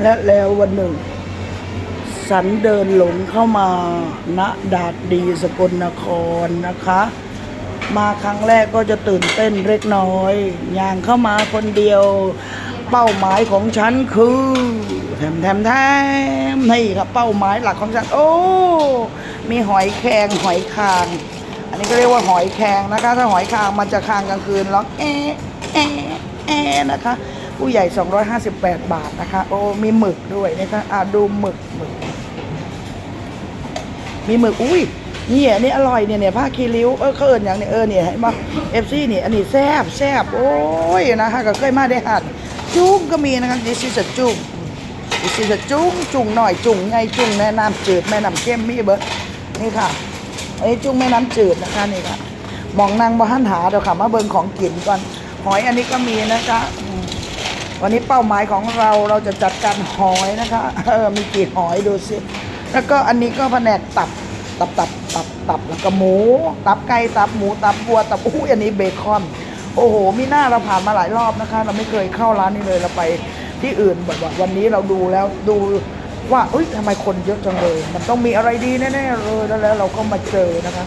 และแล้ววันหนึ่ง สันเดินหลงเข้ามาณดาดดีสกลนครนะคะ มาครั้งแรกก็จะตื่นเต้นเล็กน้อยย่างเข้ามาคนเดียว เป้าหมายของฉันคือแถมแถมแถมนี่ครับเป้าหมายหลักของฉันโอ้ มีหอยแครงหอยคาง อันนี้ก็เรียกว่าหอยแครงนะคะ ถ้าหอยคางมันจะคางกลางคืนร้องแอะแอะแอะนะคะ ผู้ใหญ่ 258 บาทนะคะ โอ้มีหมึกด้วยนะคะอ่าดูหมึกหมึก มีหมึกอุ้ยนี่อันนี้อร่อยเนี่ยเนี่ยผ้าคีริ้วเออเขาเอิญอย่างเนี่ยเออเนี่ยเห็นปะเอฟซีนี่อันนี้แซบแซบโอ้ยนะคะก็เคยมาได้หัดจุ้งก็มีนะคะดิซิสจุ้งดิซิสจุ้งจุ้งหน่อยจุ้งไงจุ้งแม่น้ำจืดแม่น้ำเข้มมีเบิร์นี่ค่ะไอ้จุ้งแม่น้ำจืดนะคะนี่ค่ะหมองนางบ้านหาเดี๋ยวค่ะมาเบิ่งของกินก่อนหอยอันนี้ก็มีนะคะอื วันนี้เป้าหมายของเราเราจะจัดการหอยนะคะเออมีกี่หอยดูสิแล้วก็อันนี้ก็แผนกตับตับตับตับตับแล้วก็หมู ตับไก่ตับหมูตับวัวตับอู้ยอันนี้เบคอน โอ้โหมีหน้าเราผ่านมาหลายรอบนะคะ เราไม่เคยเข้าร้านนี้เลยเราไปที่อื่นแบบวันนี้เราดูแล้วดูว่าเอ้ยทำไมคนเยอะจังเลย มันต้องมีอะไรดีแน่ๆเลยแล้วแล้วเราก็มาเจอนะคะ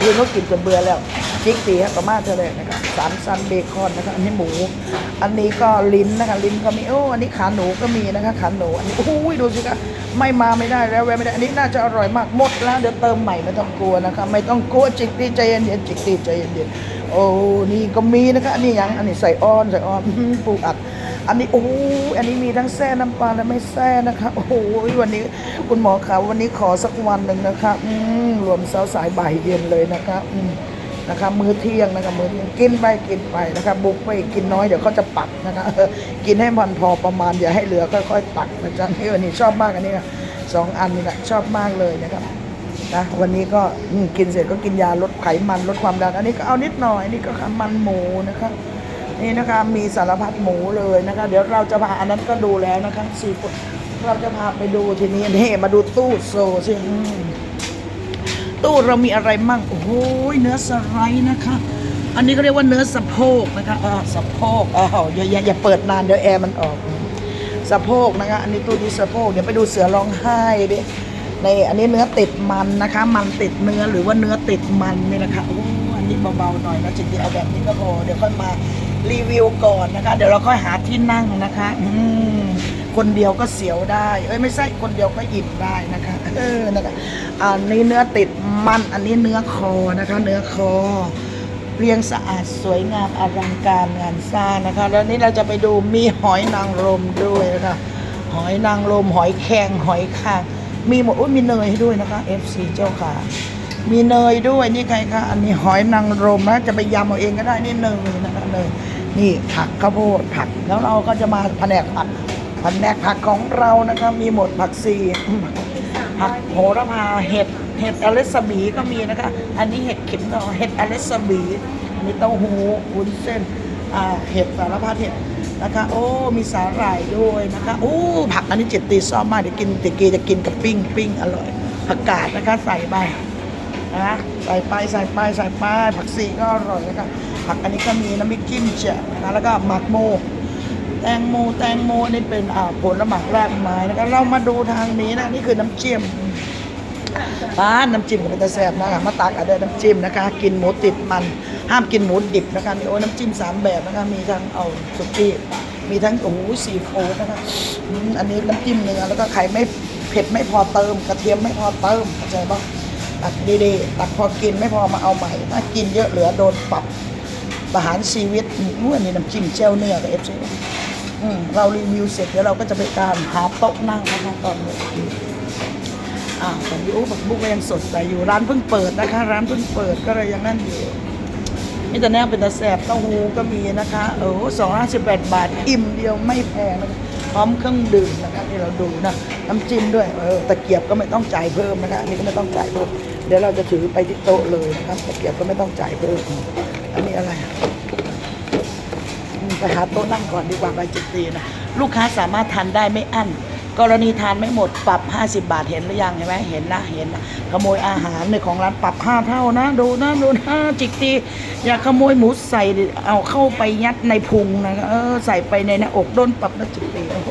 คือเขากินจนเบื่อแล้ว จิกตีฮะประมาณเท่าไหร่นะคะสามซันเบคอนนะคะอันนี้หมู อันนี้ก็ลิ้นนะคะลิ้นก็มีโอ้อันนี้ขาหนูก็มีนะคะขาหนูอันนี้โอ้ยดูสิคะไม่มาไม่ได้แล้วแวะไม่ได้อันนี้น่าจะอร่อยมากหมดแล้วเดี๋ยวเติมใหม่ไม่ต้องกลัวนะคะไม่ต้องกลัวจิกตีใจเย็นๆจิกตีใจเย็นๆโอ้นี่ก็มีนะคะอันนี้ยังอันนี้ใส่อ้อนใส่อ้อนปูอัดอันนี้โอ้อันนี้มีทั้งแซ่น้ำปลาและไม่แซ่นะคะโอ้โหวันนี้คุณหมอคะวันนี้ขอสักวันหนึ่งนะคะอืมรวมเช้าสายบ่ายเย็นเลยนะคะอืม นะคะมื้อเที่ยงนะคะมื้อเที่ยงกินไปกินไปนะคะบุกไปกินน้อยเดี๋ยวเขาจะปักนะคะกินให้มันพอประมาณอย่าให้เหลือค่อยๆตักนะจ๊ะนี่วันนี้ชอบมากอันนี้นะสองอันนี่แหละชอบมากเลยนะครับนะวันนี้ก็กินเสร็จก็กินยาลดไขมันลดความดันอันนี้ก็เอานิดหน่อยนี่ก็มันหมูนะคะนี่นะคะมีสารพัดหมูเลยนะคะ เดี๋ยวเราจะพาอันนั้นก็ดูแล้วนะคะซีฟู้ดเราจะพาไปดูทีนี้นี่มาดูตู้โซสิ ตู้เรามีอะไรมั่ง โอ้โหเนื้อสไลด์นะคะ อันนี้ก็เรียกว่าเนื้อสะโพกนะคะอ่าสะโพกอ้าวอย่าอย่าอย่าเปิดนานเดี๋ยวแอร์มันออก สะโพกนะคะ อันนี้ตู้นี้สะโพก เดี๋ยวไปดูเสือร้องไห้ดิ ในอันนี้เนื้อติดมันนะคะ มันติดเนื้อหรือว่าเนื้อติดมันนี่แหละค่ะโอ้อันนี้เบาๆหน่อยนะจริงๆเอาแบบนี้ก็พอ เดี๋ยวค่อยมารีวิวก่อนนะคะ เดี๋ยวเราค่อยหาที่นั่งนะคะ อืมคนเดียวก็เสียวได้ เอ้ยไม่ใช่คนเดียวก็อิ่มได้นะคะ เออนะคะอันนี้เนื้อติดมันอันนี้เนื้อคอนะคะ เนื้อคอ เรียงสะอาดสวยงามอลังการงานสร้างนะคะ แล้วนี้เราจะไปดูมีหอยนางรมด้วยนะคะหอยนางรมหอยแครงหอยคาง มีหมดอุ้ยมีเนยให้ด้วยนะคะ FC เจ้าค่ะ มีเนยด้วยนี่ใครคะอันนี้หอยนางรมนะจะไปยำเอาเองก็ได้นี่เนยนะคะเนยนี่ผักข้าวโพดผักแล้วเราก็จะมาแผนกผักแผนกผักของเรานะคะมีหมดผักซีผัก ผักโหระพาเห็ดเห็ดอเลสบีก็มีนะคะ อันนี้เห็ดเข็มทองเห็ดอเลสบีอันนี้เต้าหู้วุ้นเส้นอ่าเห็ดสารพัดเห็ดนะคะโอ้มีสาหร่ายด้วยนะคะโอ้ผักอันนี้เจ็ดตีชอบมากเดี๋ยวกินเติกีจะกินกับปิ้งปิ้งอร่อยผักกาดนะคะใส่ไปนะใส่ไปใส่ไปใส่ไปผักชีก็อร่อยแล้วก็ผักอันนี้ก็มีน้ำพริกจิ้มเจียนะแล้วก็หมักโม แตงโมแตงโมนี่เป็นผลหมากรากไม้นะครับเรามาดูทางนี้นะนี่คือน้ำจิ้มร้าน้ำจิ้มกับเป็นตะแซ่บนะคะมาตักอะเด้น้ำจิ้มนะคะ กินหมูติดมันห้ามกินหมูดิบนะคะมีโอ้น้ำจิ้มสามแบบนะคะมีทั้งเอาสุกี้มีทั้งโอ้โหซีฟู้ดนะคะอันนี้น้ำจิ้มเนื้อแล้วก็ไข่ไม่เผ็ดไม่พอเติม กระเทียมไม่พอเติมเข้าใจปะตักดีๆตักพอกินไม่พอมาเอาใหม่ ถ้ากินเยอะเหลือโดนปรับประหารชีวิตอู้อันนี้น้ำจิ้มเจลเนื้อกับเอฟซี เรารีวิวเสร็จเดี๋ยวเราก็จะไปการหาโต๊ะนั่งนะคะตอนนี้อ่าตอนนี้โอ้บักบุกก็ยังสดใสอยู่ร้านเพิ่งเปิดนะคะ ร้านเพิ่งเปิดก็เลยยังนั่นอยู่นี่แต่แนวเป็นตะแสบเต้าหู้ก็มีนะคะเออสองร้อยสิบแปดบาท อิ่มเดียวไม่แพงนะคะพร้อมเครื่องดื่มนะคะที่เราดูนะน้ำจิ้มด้วยเออตะเกียบก็ไม่ต้องจ่ายเพิ่มนะคะอันนี้ก็ไม่ต้องจ่ายเพิ่มเดี๋ยวเราจะถือไปที่โต๊ะเลยนะครับตะเกียบก็ไม่ต้องจ่ายเพิ่มอันนี้อะไร ไปหาโต๊ะนั่งก่อนดีกว่าใบจิตตีนะลูกค้าสามารถทานได้ไม่อั้น กรณีทานไม่หมดปรับ 50 บาทเห็นหรือยังเห็นไหมเห็นนะเห็นนะขโมยอาหารในของร้านปรับ 5 เท่านะ ดูนะดูนะจิกตี อย่าขโมยหมูใส่เอาเข้าไปยัดในพุงนะเออใส่ไปในหน้าอกโดนปรับนะจิกตีโอ้โห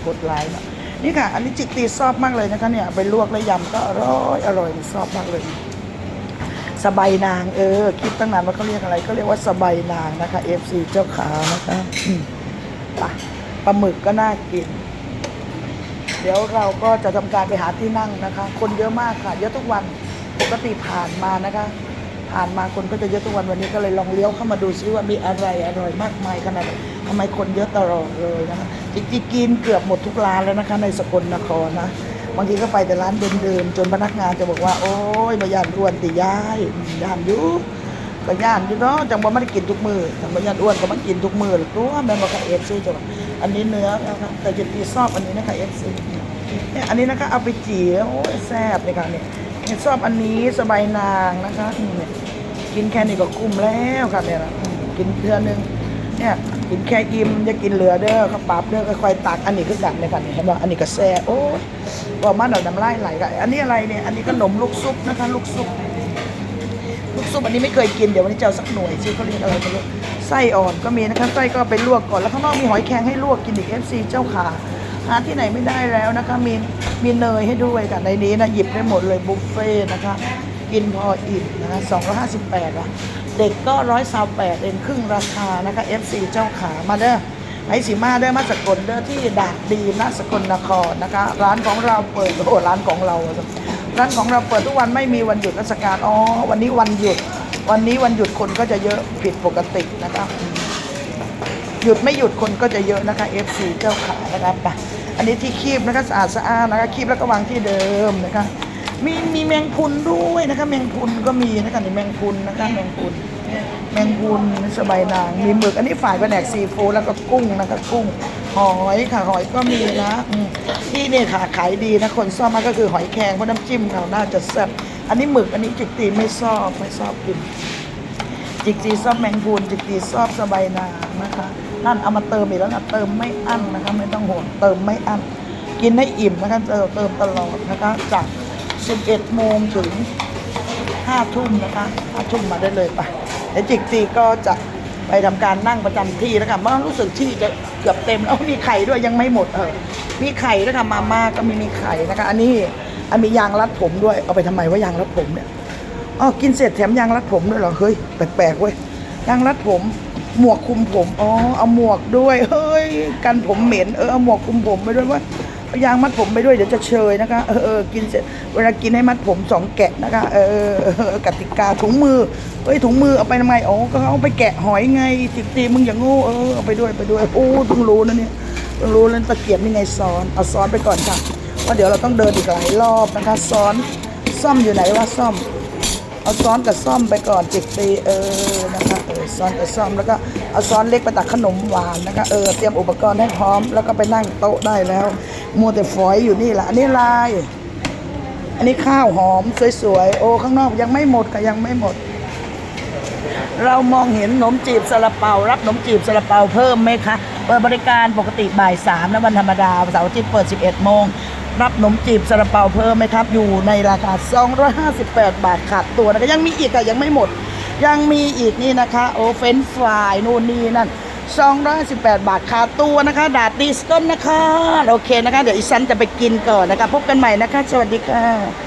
โคตรร้ายนะนี่ค่ะ อันนี้จิกตีชอบมากเลยนะคะเนี่ยไปลวกแล้วยำก็อร่อยอร่อยชอบมากเลย สบายนางเออ คิดตั้งนานว่าเขาเรียกอะไรก็เรียกว่าสบายนางนะคะ FC เจ้าขานะคะอืมไปลาหมึกก็น่ากิน เดี๋ยวเราก็จะทำการไปหาที่นั่งนะคะ คนเยอะมากค่ะ เยอะทุกวันปกติผ่านมานะคะ ผ่านมาคนก็จะเยอะทุกวันวันนี้ก็เลยลองเลี้ยวเข้ามาดูซิว่ามีอะไรอร่อยมากมายขนาดทำไมคนเยอะตลอดเลยนะคะจริงๆกินเกือบหมดทุกร้านแล้วนะคะ ในสกลนครนะ บางทีก็ไปแต่ร้านเดิมๆจนพนักงานจะบอกว่า โอ้ยมาย่านอ้วนติย้ายย่านอยุก็ย่านอยู่เนาะจังว่าไม่ได้กินทุกมือจังว่าย่านอ้วนก็มันกินทุกมือหรอกตัวแม่บอกกับเอฟซีจังอันนี้เนื้อนะคะแต่จะตีซอบอันนี้นะคะเอฟซีเนี่ยอันนี้นะคะเอาไปจี่โอ้ยแซ่บเลยค่ะเนี่ยเนี่ยชอบอันนี้สบายนางนะคะนี่กินแค่นี้ก็คุ้มแล้วครับเนี่ยนะกินเทื่อนึงเนี่ย กินแค่อิ่มจะกินเหลือเด้อก็ปรับเด้อค่อยๆตักอันนี้คือกันเลยค่ะเนี่ยเห็นป่ะอันนี้ก็แซ่โอ้ยบอกมาเดี๋ยวน้ำลายไหลกันอันนี้อะไรเนี่ยอันนี้ขนมลูกซุปนะคะ ลูกซุปลูกซุปอันนี้ไม่เคยกินเดี๋ยววันนี้จะเอาสักหน่วยซิเขาเรียกอะไรไม่รู้ไส้อ่อนก็มีนะคะไส้ก็ไปลวกก่อนแล้วข้างนอกมีหอยแครงให้ลวกกินอีกเอฟซีเจ้าขาหาที่ไหนไม่ได้แล้วนะคะมีมีเนยให้ด้วยค่ะในนี้นะหยิบได้หมดเลยบุฟเฟ่นะคะกินพออิ่มนะคะ258อะ เด็กก็128เองครึ่งราคานะคะ FC เจ้าขามาเด้อไอสีมาเด้อมาสกลเด้อที่ดาดดีนะสกลนครนะคะ ร้านของเราเปิดโอ้ร้านของเรา ร้านของเราเปิดทุกวันไม่มีวันหยุดราชการอ๋อวันนี้วันหยุด วันนี้วันหยุดคนก็จะเยอะผิดปกตินะคะหยุดไม่หยุดคนก็จะเยอะนะคะ FC เจ้าขานะคะไปอันนี้ที่คีบนะคะสะอาดสะอาดนะคะคีบแล้วก็วางที่เดิมนะคะ มีมีแมงพุนด้วยนะคะแมงพุนก็มีนะคะนี่แมงพุนนะคะแมงพุนแมงพุนสบายนางมีหมึกอันนี้ฝ่ายแผนกซีฟู้ดแล้วก็กุ้งนะคะกุ้งหอยค่ะหอยก็มีนะที่นี่ค่ะขายดีนะคนชอบมากก็คือหอยแครงเพราะน้ำจิ้มเราน่าจะแซ่บอันนี้หมึกอันนี้จิกตีไม่ชอบไม่ชอบกินจิกจีซอบแมงพูนจิกจีซอบสบายนางนะคะนั่นเอามาเติมอีกแล้วนะเติมไม่อั้นนะคะไม่ต้องห่วงเติมไม่อั้นกินให้อิ่มนะคะเติมเติมตลอดนะคะจาก 11โมงถึง5ทุ่มนะคะ5ทุ่มมาได้เลยไปเดี๋ยวจิกจีก็จะไปทำการนั่งประจำที่แล้วค่ะเพราะรู้สึกที่จะเกือบเต็มแล้วมีไข่ด้วยยังไม่หมดเออมีไข่ด้วยค่ะมาม่าก็มีมีไข่นะคะ อันนี้อันมียางรัดผมด้วยเอาไปทำไมว่ายางรัดผมเนี่ยอ๋อกินเสร็จแถมยางรัดผมด้วยเหรอเฮ้ยแปลกๆเว้ยยางรัดผมหมวกคุมผมอ๋อเอาหมวกด้วยเฮ้ยกันผมเหม็นเออเอาหมวกคุมผมไปด้วยว่า เอายางมัดผมไปด้วยเดี๋ยวจะเชยนะคะเออเออกินเสร็จเวลากินให้มัดผมสองแกะนะคะ เออกติกาถุงมือเฮ้ยถุงมือเอาไปทำไมอ๋อก็เอาไปแกะหอยไงจิกตีมึงอย่างโง่เออเอาไปด้วยไปด้วยโอ้เพิ่งรู้นะเนี่ยเพิ่งรู้แล้วตะเกียบนี่ไงซ้อนเอาซ้อนไปก่อนค่ะว่าะเดี๋ยวเราต้องเดินอีกหลายรอบนะคะซ้อนซ่อมอยู่ไหนวะซ่อม เอาซ้อนกับซ่อมไปก่อนจิกตีเออนะคะเออซ้อนกับซ่อมแล้วก็เอาซ้อนเล็กไปตักขนมหวานนะคะเออเตรียมอุปกรณ์ให้พร้อมแล้วก็ไปนั่งโต๊ะได้แล้ว มัวแต่ฝอยอยู่นี่แหละอันนี้ลาย อันนี้ข้าวหอมสวยๆ โอ้ข้างนอกยังไม่หมดค่ะยังไม่หมด เรามองเห็นขนมจีบซาลาเปารับขนมจีบซาลาเปาเพิ่มไหมคะ เปิดบริการปกติบ่ายสามนะวันธรรมดาเสาร์อาทิตย์เปิด 11 โมง รับขนมจีบซาลาเปาเพิ่มไหมครับ อยู่ในราคา 258 บาทขาดตัวนะคะยังมีอีกอะยังไม่หมด ยังมีอีกนี่นะคะ โอ้เฟนฟรายนู่นนี่นั่น 218 บาทขาตัวนะคะ ดาดดีสก้นนะคะ โอเคนะคะ เดี๋ยวอีซันจะไปกินก่อนนะคะ พบกันใหม่นะคะ สวัสดีค่ะ